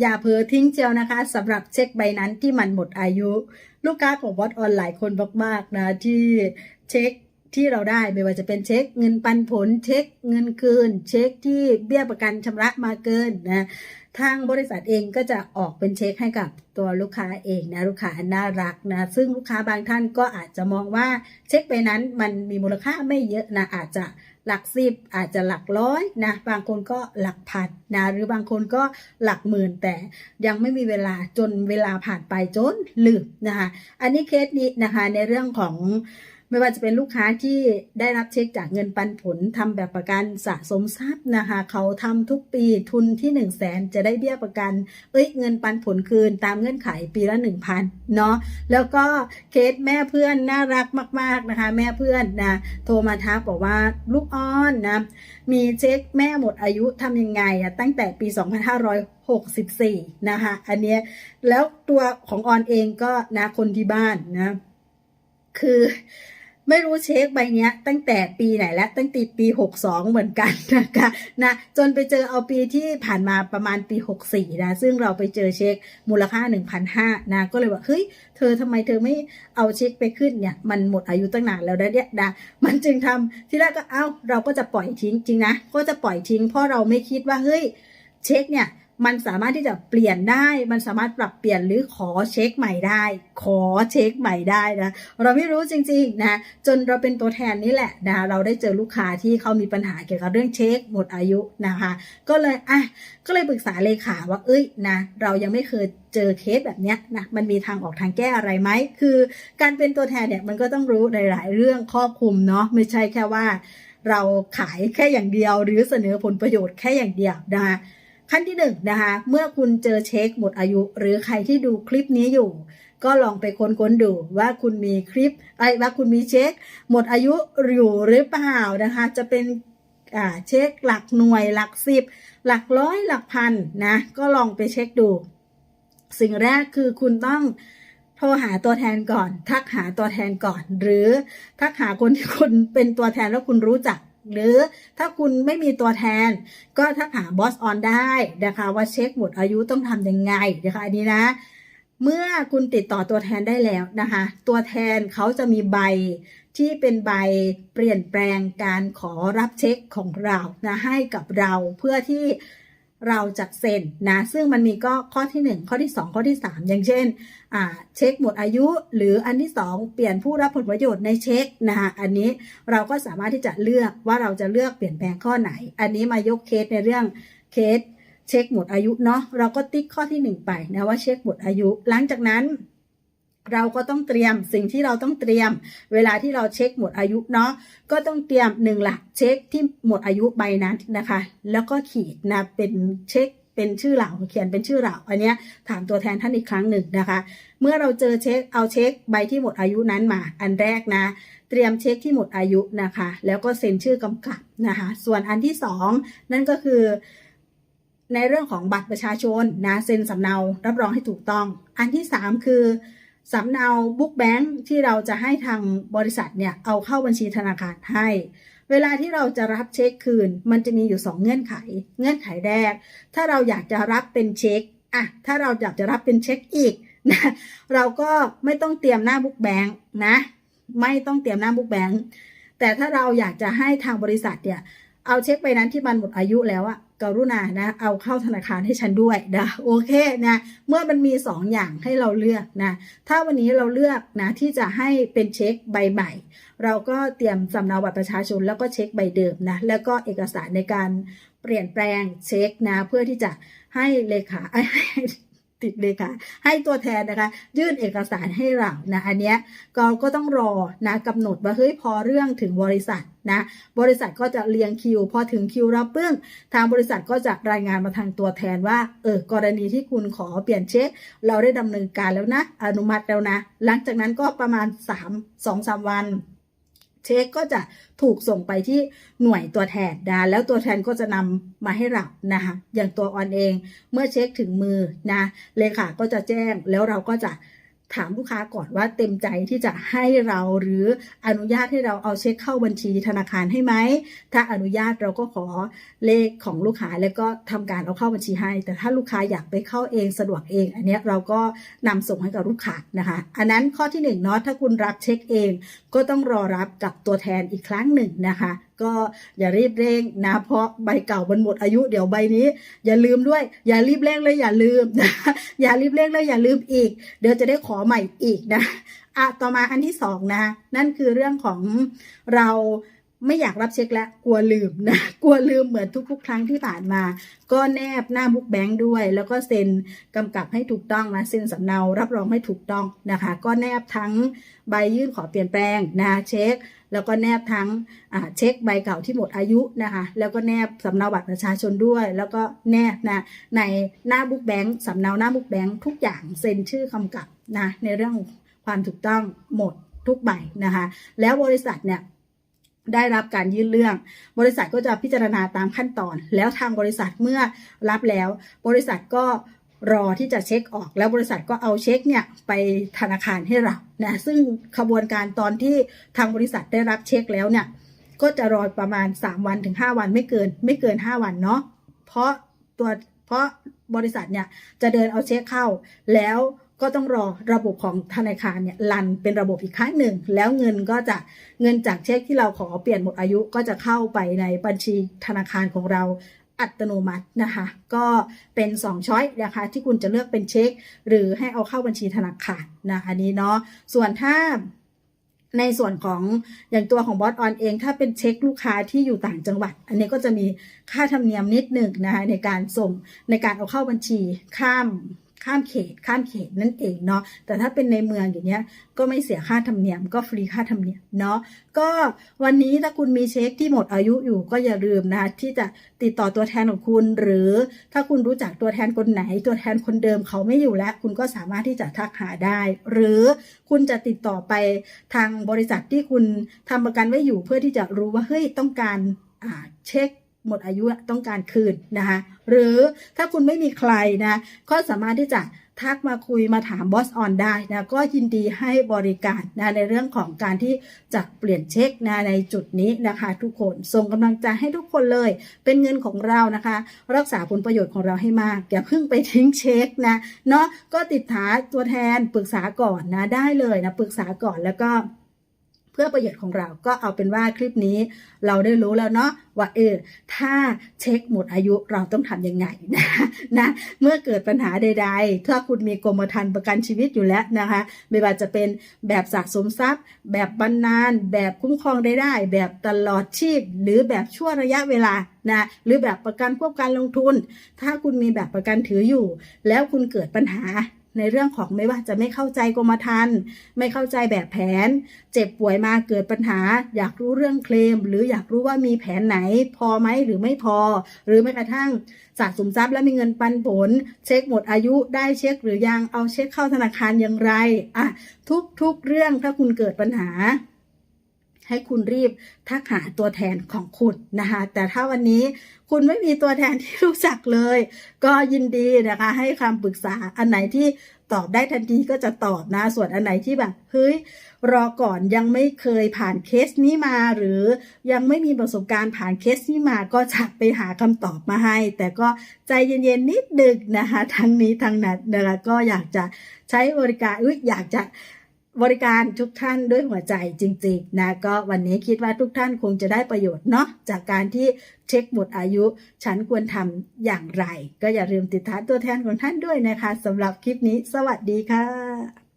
อย่าเผลอทิ้งเจียวนะคะสำหรับเช็คใบนั้นที่มันหมดอายุ ลูกค้าของบอสออนหลายคนมากๆนะที่เช็คที่เราได้ไม่ว่าจะเป็นเช็คเงินปันผล เช็คเงินคืน เช็คที่เบี้ยประกันชำระมาเกินนะทางบริษัทเองก็จะออกเป็นเช็คให้กับตัวลูกค้าเองนะลูกค้าน่ารักนะซึ่งลูกค้าบางท่านก็อาจจะมองว่าเช็คไปนั้นมันมีมูลค่าไม่เยอะนะอาจจะ หลักสิบอาจจะหลักร้อยนะบางคนก็หลักพันนะหรือบางคนก็หลักหมื่นแต่ยังไม่มีเวลาจนเวลาผ่านไปจนลืมนะคะอันนี้เคสนี้นะคะในเรื่องของ ไม่ว่าจะเป็นลูกค้าที่ได้รับเช็คจากเงินปันผลทำแบบประกันสะสมทรัพย์นะคะเขาทำทุกปีทุนที่1นึ่งแสนจะได้เบี้ยประกัน เอ้ยเงินปันผลคืนตามเงื่อนไขปีละ 1,000เนาะแล้วก็เคสแม่เพื่อนน่ารักมาก ๆนะคะ แม่เพื่อนนะโทรมาทักบอกว่าลูกอ้อนนะมีเช็คแม่หมดอายุทำยังไงอะตั้งแต่ปี 2564 นะคะ อันเนี้ยแล้วตัวของออนเองก็นะคนที่บ้านนะ คือ ไม่รู้เช็คใบเนี้ย ตั้งแต่ปีไหนแล้ว ตั้งแต่ปี 62 เหมือนกันนะคะนะจนไปเจอเอาปีที่ผ่านมาประมาณปี 64 นะ ซึ่งเราไปเจอเช็คมูลค่า 1,500นะก็เลยว่าเฮ้ยเธอทำไมเธอไม่เอาเช็คไปขึ้นเนี่ยมันหมดอายุตั้งนานแล้วนะเนี่ยนะมันจึงทำที่แรกก็เอ้าเราก็จะปล่อยทิ้งจริงนะก็จะปล่อยทิ้งเพราะเราไม่คิดว่าเฮ้ยเช็คเนี่ย มันสามารถที่จะเปลี่ยนได้ มันสามารถปรับเปลี่ยนหรือขอเช็คใหม่ได้ ขอเช็คใหม่ได้นะ เราไม่รู้จริงๆนะจนเราเป็นตัวแทนนี่แหละนะเราได้เจอลูกค้าที่เขามีปัญหาเกี่ยวกับเรื่องเช็คหมดอายุนะคะ ก็เลยอะก็เลยปรึกษาเลขาว่าเอ้ยนะเรายังไม่เคยเจอเคสแบบเนี้ยนะมันมีทางออกทางแก้อะไรไหม คือการเป็นตัวแทนเนี่ยมันก็ต้องรู้หลาย ๆ เรื่องครอบคลุมเนาะไม่ใช่แค่ว่า เราขายแค่อย่างเดียวหรือเสนอผลประโยชน์แค่อย่างเดียวนะคะ ขั้นที่หนึ่งนะคะเมื่อคุณเจอเช็คหมดอายุ หรือใครที่ดูคลิปนี้อยู่ ก็ลองไปค้นๆดูว่าคุณมีคลิปไอ้ว่าคุณมีเช็ค หมดอายุอยู่หรือเปล่านะคะจะเป็นอ่าเช็คหลักหน่วยหลักสิบ หลักร้อยหลักพันนะก็ลองไปเช็คดู สิ่งแรกคือคุณต้องโทรหาตัวแทนก่อน ทักหาตัวแทนก่อน หรือทักหาคนที่คุณเป็นตัวแทนแล้วคุณรู้จัก หรือถ้าคุณไม่มีตัวแทน ก็ทักหาบอสออนได้นะคะว่าเช็คหมดอายุต้องทำยังไงนะคะอันนี้นะ เมื่อคุณติดต่อตัวแทนได้แล้วนะคะ ตัวแทนเขาจะมีใบที่เป็นใบเปลี่ยนแปลงการขอรับเช็คของเรานะให้กับเราเพื่อที่ เราจะเซ็นนะซึ่งมันมีก็ข้อที่ 1 ข้อที่ 2 ข้อที่ 3 อย่างเช่นเช็คหมดอายุ หรืออันที่ 2 เปลี่ยนผู้รับผลประโยชน์ในเช็คนะคะอันนี้เราก็สามารถที่จะเลือกว่าเราจะเลือกเปลี่ยนแปลงข้อไหน อันนี้มายกเคสในเรื่องเคสเช็คหมดอายุเนาะเราก็ติ๊กข้อที่หนึ่งไปนะว่าเช็คหมดอายุ หลังจากนั้น เราก็ต้องเตรียมสิ่งที่เราต้องเตรียม เวลาที่เราเช็คหมดอายุเนาะก็ต้องเตรียมหนึ่งหลักเช็คที่หมดอายุใบนั้นนะคะ แล้วก็ขีดนะเป็นเช็คเป็นชื่อเราเขียนเป็นชื่อเราอันเนี้ยถามตัวแทนท่านอีกครั้งหนึ่งนะคะ เมื่อเราเจอเช็คเอาเช็คใบที่หมดอายุนั้นมา อันแรกนะ เตรียมเช็คที่หมดอายุนะคะ แล้วก็เซ็นชื่อกำกับนะคะ ส่วนอันที่สองนั่นก็คือ ในเรื่องของบัตรประชาชนนะเซ็นสำเนารับรองให้ถูกต้อง อันที่3คือ สำเนาบุ๊กแบงค์ที่เราจะให้ทางบริษัทเนี่ยเอาเข้าบัญชีธนาคารให้ เวลาที่เราจะรับเช็คคืน มันจะมีอยู่ 2 เงื่อนไข เงื่อนไขแรก ถ้าเราอยากจะรับเป็นเช็คอะถ้าเราอยากจะรับเป็นเช็คอีกนะเราก็ไม่ต้องเตรียมหน้าบุ๊กแบงค์นะ ไม่ต้องเตรียมหน้าบุ๊กแบงค์แต่ถ้าเราอยากจะให้ทางบริษัทเนี่ย เอาเช็คใบนั้นที่มันหมดอายุแล้วอะกรุณานะ เอาเข้าธนาคารให้ฉันด้วยนะโอเคนะเมื่อมันมีสองอย่างให้เราเลือกนะถ้าวันนี้เราเลือกนะที่จะให้เป็นเช็คใบใหม่ เราก็เตรียมสำเนาบัตรประชาชนแล้วก็เช็คใบเดิมนะแล้วก็เอกสารในการเปลี่ยนแปลงเช็คนะเพื่อที่จะให้เลขาให้ ติดเลขาให้ตัวแทนนะคะ ยื่นเอกสารให้เรานะอันเนี้ยเราก็ต้องรอนะกำหนดว่าเฮ้ยพอเรื่องถึงบริษัทนะบริษัทก็จะเรียงคิว พอถึงคิวเราปึ้งทางบริษัทก็จะรายงานมาทางตัวแทนว่าเออกรณีที่คุณขอเปลี่ยนเช็ค เราได้ดำเนินการแล้วนะ อนุมัติแล้วนะ หลังจากนั้นก็ประมาณ 3 2 3วัน เช็คก็จะถูกส่งไปที่หน่วยตัวแทนนะแล้วตัวแทนก็จะนำมาให้เรานะคะอย่างตัวออนเองเมื่อเช็คถึงมือนะเลขาก็จะแจ้งแล้วเราก็จะ ถามลูกค้าก่อนว่าเต็มใจที่จะให้เราหรืออนุญาตให้เราเอาเช็คเข้าบัญชีธนาคารให้ไหม ถ้าอนุญาตเราก็ขอเลขของลูกค้าแล้วก็ทำการเอาเข้าบัญชีให้ แต่ถ้าลูกค้าอยากไปเข้าเองสะดวกเอง อันนี้เราก็นำส่งให้กับลูกค้านะคะ อันนั้นข้อที่หนึ่งเนาะถ้าคุณรับเช็คเอง ก็ต้องรอรับกับตัวแทนอีกครั้งหนึ่งนะคะ ก็อย่ารีบเร่งนะเพราะใบเก่ามันหมดอายุเดี๋ยวใบนี้ อย่าลืมด้วย อย่ารีบเร่งเลยอย่าลืมนะอย่ารีบเร่งเลยอย่าลืมอีก เดี๋ยวจะได้ขอใหม่อีกนะอะต่อมาอันที่สองนะ นั่นคือเรื่องของเรา ไม่อยากรับเช็คแล้วกลัวลืมนะกลัวลืมเหมือนทุกๆ ครั้งที่ผ่านมา ก็แนบหน้าบุ๊กแบงค์ด้วย แล้วก็เซ็นกำกับให้ถูกต้องนะเซ็นสำเนารับรองให้ถูกต้องนะคะ ก็แนบทั้งใบยื่นขอเปลี่ยนแปลงนะเช็ค แล้วก็แนบทั้งเช็คใบเก่าที่หมดอายุนะคะ แล้วก็แนบสำเนาบัตรประชาชนด้วย แล้วก็แนบนะในหน้าบุ๊กแบงค์สำเนาหน้าบุ๊กแบงค์ทุกอย่างเซ็นชื่อกำกับนะในเรื่องความถูกต้องหมดทุกใบนะคะ แล้วบริษัทเนี่ย ได้รับการยื่นเรื่อง บริษัทก็จะพิจารณาตามขั้นตอน แล้วทางบริษัทเมื่อรับแล้ว บริษัทก็รอที่จะเช็คออก แล้วบริษัทก็เอาเช็คเนี่ยไปธนาคารให้เรานะซึ่งขบวนการตอนที่ทางบริษัทได้รับเช็คแล้วเนี่ยก็จะรอประมาณ 3 วันถึง 5 วันไม่เกินไม่เกิน 5 วันเนาะเพราะตัวเพราะบริษัทเนี่ยจะเดินเอาเช็คเข้าแล้ว ก็ต้องรอระบบของธนาคารเนี่ยรันเป็นระบบอีกครั้งหนึ่ง แล้วเงินก็จะเงินจากเช็คที่เราขอเปลี่ยนหมดอายุก็จะเข้าไปในบัญชีธนาคารของเราอัตโนมัตินะคะ ก็เป็น 2 ช้อยนะคะที่คุณจะเลือกเป็นเช็ค หรือให้เอาเข้าบัญชีธนาคารนะอันนี้เนาะส่วนถ้าในส่วนของอย่างตัวของบอสออนเอง ถ้าเป็นเช็คลูกค้าที่อยู่ต่างจังหวัด อันนี้ก็จะมีค่าธรรมเนียมนิดหนึ่งนะคะในการส่งในการเอาเข้าบัญชีข้าม ข้ามเขตข้ามเขตนั่นเองเนาะแต่ถ้าเป็นในเมืองอย่างเงี้ยก็ไม่เสียค่าธรรมเนียม ก็ฟรีค่าธรรมเนียมเนาะก็วันนี้ถ้าคุณมีเช็คที่หมดอายุอยู่ก็อย่าลืมนะคะที่จะติดต่อตัวแทนของคุณ หรือถ้าคุณรู้จักตัวแทนคนไหน ตัวแทนคนเดิมเขาไม่อยู่แล้ว คุณก็สามารถที่จะทักหาได้ หรือคุณจะติดต่อไปทางบริษัทที่คุณทำประกันไว้อยู่เพื่อที่จะรู้ว่าเฮ้ยต้องการเช็ค หมดอายุต้องการคืนนะคะหรือถ้าคุณไม่มีใครนะก็สามารถที่จะทักมาคุยมาถามบอสออนได้นะก็ยินดีให้บริการนะในเรื่องของการที่จะเปลี่ยนเช็คนะในจุดนี้นะคะ ทุกคนส่งกำลังใจให้ทุกคนเลย เป็นเงินของเรานะคะ รักษาผลประโยชน์ของเราให้มากอย่าเพิ่งไปทิ้งเช็คนะเนาะก็ติดหาตัวแทนปรึกษาก่อนนะได้เลยนะปรึกษาก่อนแล้วก็ เพื่อประโยชน์ของเราก็เอาเป็นว่าคลิปนี้เราได้รู้แล้วเนาะว่าเออถ้าเช็คหมดอายุเราต้องทำยังไงนะนะเมื่อเกิดปัญหาใดๆ ถ้าคุณมีกรมธรรม์ประกันชีวิตอยู่แล้วนะคะ ไม่ว่าจะเป็นแบบสะสมทรัพย์ แบบบรรนาน แบบคุ้มครองได้ได้ แบบตลอดชีพ หรือแบบชั่วระยะเวลานะหรือแบบประกันควบการลงทุน ถ้าคุณมีแบบประกันถืออยู่ แล้วคุณเกิดปัญหา ในเรื่องของไม่ว่าจะไม่เข้าใจกรมธรรม์ไม่เข้าใจแบบแผน เจ็บป่วยมาเกิดปัญหา อยากรู้เรื่องเคลม หรืออยากรู้ว่ามีแผนไหน พอไหมหรือไม่พอ หรือแม้กระทั่งสะสมทรัพย์แล้วมีเงินปันผล เช็คหมดอายุได้เช็คหรือยังเอาเช็คเข้าธนาคารอย่างไรอะทุกทุกเรื่องถ้าคุณเกิดปัญหา ให้คุณรีบทักหาตัวแทนของคุณนะคะแต่ถ้าวันนี้คุณไม่มีตัวแทนที่รู้จักเลย ก็ยินดีนะคะ ให้คำปรึกษาอันไหนที่ตอบได้ทันทีก็จะตอบนะ ส่วนอันไหนที่แบบเฮ้ยรอก่อนยังไม่เคยผ่านเคสนี้มา หรือยังไม่มีประสบการณ์ผ่านเคสนี้มาก็จะไปหาคำตอบมาให้ แต่ก็ใจเย็นๆนิดดึกนะคะ ทั้งนี้ทั้งนั้นนะคะก็อยากจะใช้บริการอุ้ยอยากจะ บริการทุกท่านด้วยหัวใจจริงๆนะก็วันนี้คิดว่าทุกท่านคงจะได้ประโยชน์เนาะจากการที่เช็คหมดอายุ ฉันควรทำอย่างไร ก็อย่าลืมติดตามตัวแทนของท่านด้วยนะคะสำหรับคลิปนี้ สวัสดีค่ะ